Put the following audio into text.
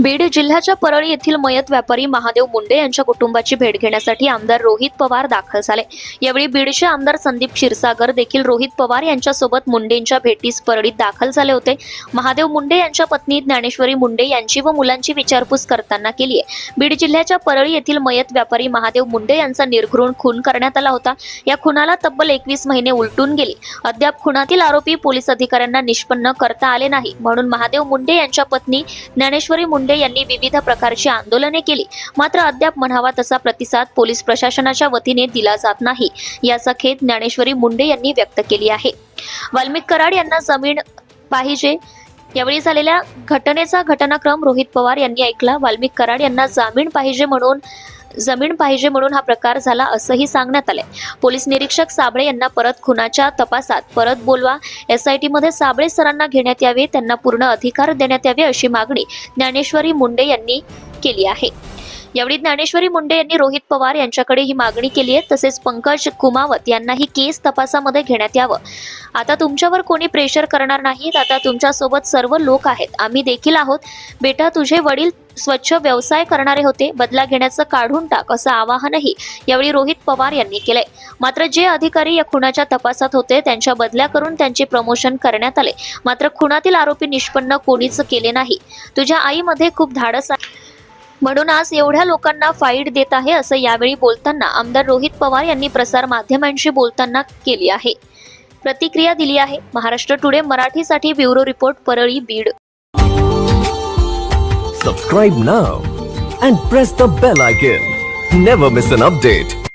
बीड जिल्ह्याच्या परळी येथील मयत व्यापारी महादेव मुंडे यांच्या कुटुंबाची भेट घेण्यासाठी आमदार रोहित पवार दाखल झाले. यावेळी बीडचे आमदार संदीप क्षीरसागर देखील रोहित पवार यांच्यासोबत मुंडेंच्या भेटीस परळीत दाखल झाले होते. महादेव मुंडे यांच्या पत्नी ज्ञानेश्वरी मुंडे यांची व मुलांची विचारपूस करताना केली आहे. बीड जिल्ह्याच्या परळी येथील मयत व्यापारी महादेव मुंडे यांचा निर्घृण खून करण्यात आला होता. या खुनाला तब्बल एकवीस महिने उलटून गेली. अद्याप खुनातील आरोपी पोलीस अधिकाऱ्यांना निष्पन्न करता आले नाही. म्हणून महादेव मुंडे यांच्या पत्नी ज्ञानेश्वरी मुंडे यांनी विविध प्रकारची आंदोलने केली. मात्र अद्याप म्हणावा तसा प्रतिसाद पोलीस प्रशासनाच्या वतीने दिला जात नाही याचा खेद ज्ञानेश्वरी मुंडे यांनी व्यक्त केली आहे. वाल्मिक कराड यांना जमीन पाहिजे यावेळी झालेल्या घटनेचा घटनाक्रम रोहित पवार यांनी ऐकला. वाल्मिक कराड यांना जामीन पाहिजे म्हणून जमीन पाहिजे म्हणून हा प्रकार झाला असंही सांगण्यात आले पोलीस निरीक्षक साबळे यांना परत खुनाच्या तपासात परत बोलवा. एसआयटी मध्ये साबळे सरांना घेण्यात यावे त्यांना पूर्ण अधिकार देण्यात यावे अशी मागणी ज्ञानेश्वरी मुंडे यांनी केली आहे. यावेळी ज्ञानेश्वरी मुंडे यांनी रोहित पवार यांच्याकडे ही मागणी केली आहे. तसेच पंकज कुमावत यांनाही केस तपासामध्ये घेण्यात यावं. आता तुमच्यावर कोणी प्रेशर करणार नाहीत आता तुमच्यासोबत सर्व लोक आहेत. आम्ही देखील आहोत. बेटा तुझे वडील स्वच्छ व्यवसाय करणारे होते. बदला घेण्याचं काढून टाक असं आवाहनही यावेळी रोहित पवार यांनी केलंय. मात्र जे अधिकारी या खुनाच्या तपासात होते त्यांच्या बदल्या करून त्यांचे प्रमोशन करण्यात आले. मात्र खुनातील आरोपी निष्पन्न कोणीच केले नाही. तुझ्या आईमध्ये खूप धाडस आहे. म्हणून आज एवढ्या लोकांना फाईट देत आहे असं यावेळी बोलताना आमदार रोहित पवार यांनी प्रसार माध्यमांशी बोलताना केली आहे. प्रतिक्रिया दिली आहे. महाराष्ट्र टुडे मराठीसाठी bureau report Parli Beed. Subscribe now and press the bell icon never miss an update